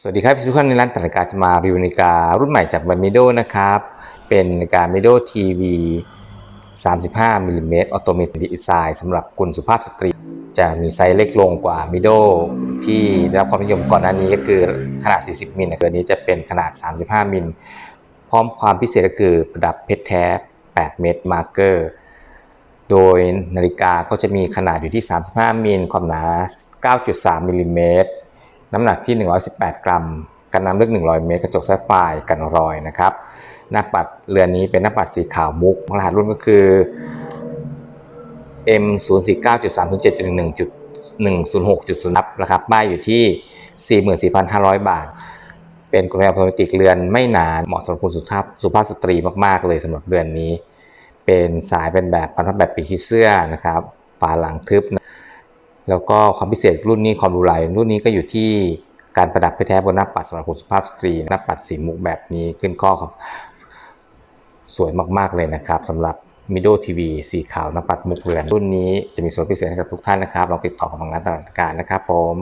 สวัสดีครับทุกท่านในร้านตัดนาฬิกาจะมารีวิวนาฬิการุ่นใหม่จากบรนมิโดนะครับ เป็นนาฬิกามิโดทีวี35มิลลิเมตรออโตเมติกดีไซน์สำหรับคุณสุภาพสตรี จะมีไซส์เล็กลงกว่ามิโดที่ได้รับความนิยมก่อนหน้านี้ก็คือขนาด 40 มิลตัวนี้จะเป็นขนาด 35 มิล พร้อมความพิเศษก็คือประดับเพชรแท้ 8 เม็ดมาร์เกอร์ โดยนาฬิกาก็จะมีขนาดอยู่ที่ 35 มิล ความหนา 9.3มิลลิเมตร น้ำหนักที่ 118 กรัม กันน้ำลึก 100 เมตร กระจกแซฟไฟร์กันรอยนะครับ หน้าปัดเรือนนี้เป็นหน้าปัดสีขาวมุก รหัสรุ่นก็คือ M 0 4 9 3 0 7 1 1 0 6 0นับนะครับป้ายอยู่ที่ 44,500 บาท เป็นกลไกอัตโนมัติเรือนไม่หนาเหมาะสำหรับคุณสุภาพสุภาพสตรีมากๆ เลยสำหรับเรือนนี้ เป็นสายเป็นแบบพันธแบบปีกที่เสื้อนะครับฝาหลังทึบนะ แล้วก็ความพิเศษรุ่นนี้ความดูลายรุ่นนี้ก็อยู่ที่การประดับเพชรแท้บนหน้าปัดสำหรับคุณสุภาพสตรีหน้าปัดสีมุกแบบนี้ขึ้นข้อครับ สวยมากๆเลยนะครับสำหรับ Mido TV สีขาวหน้าปัดมุกเรือนรุ่นนี้จะมีส่วนพิเศษให้กับทุกท่านนะครับลองติดต่อกับทางงานตลาดการนะครับผม